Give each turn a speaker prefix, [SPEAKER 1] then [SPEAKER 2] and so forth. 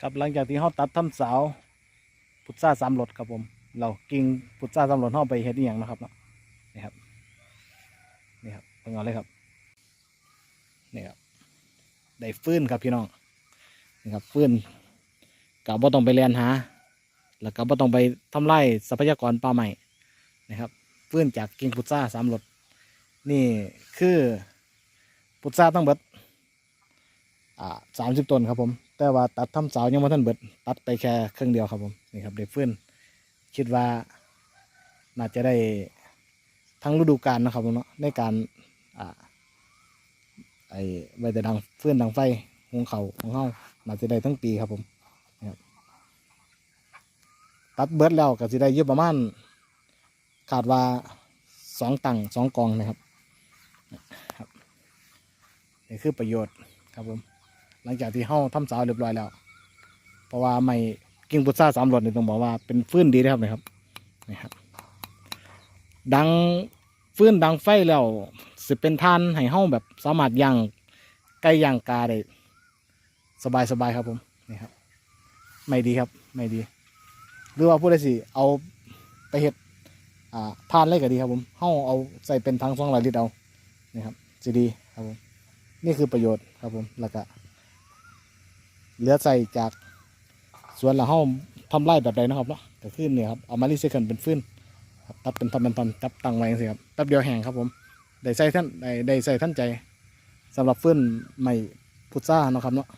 [SPEAKER 1] ครับหลังจากที่เขาตัดทำเสาพุทราสามรถครับผม เรากิ่งพุทราสามรถเขาไปเฮ็ดอย่างนะครับเนาะนี่ครับนี่ครับเพิ่งเอาเลยครับนี่ครับได้ฟื้นครับพี่น้องนี่ครับฟื้นกับบ่ต้องไปเรียนหา แล้วก็บ่ต้องไปทำลายทรัพยากรป่าใหม่นะครับฟื้นจากกิ่งพุทราสามรถนี่คือพุทราต้องเบิดอ่าสามสิบต้นครับผม แต่ว่าตัดทำเสายังไม่ทันเบิด ตัดไปแค่ครึ่งเดียวครับผมนี่ครับเด็กฟื้นคิดว่าน่าจะได้ทั้งฤดูกาลนะครับผมเนาะในการอ่าไอ้ใบแต่ดังฟื้นดังไฟหงเขาของเฮาน่าจะได้ทั้งปีครับผมนะครับตัดเบิดแล้วก็จะได้เยอะประมาณขาดว่าสองตังสองกองนะครับครับนี่คือประโยชน์ครับผม หลังจากที่เฮาทำเสาเรียบร้อยแล้ว เพราะว่าไม่กิ่งพุทราสามหลอดนี่ต้องบอกว่าเป็นฟื้นดีนะครับนะครับนี่ครับดังฟื้นดังไฟแล้วสิเป็นทานให้เฮาแบบสามารถย่างไก่ย่างกาได้สบายสบายครับผมนี่ครับ ไม่ดีครับไม่ดี หรือว่าผู้ใดสิเอาไปเฮ็ดอ่าทานเลยก็ดีครับผมเฮาเอาใส่เป็นถังสองร้อยลิตรเอานี่ครับสิดีครับผมนี่คือประโยชน์ครับผมแล้วก็ เหลือใส่จากสวนละห้องทำไร่แบบใดนะครับเนาะก็คือเนี่ยครับเอามารีไซเคิลเป็นฟืนครับตัดเป็นทำเป็นตอนจับตังไว้สิครับแป๊บเดียวแห้งครับผมได้ใส่ท่านได้ได้ใส่ท่านใจสำหรับฟื้นใหม่พุทราเนาะครับเนาะ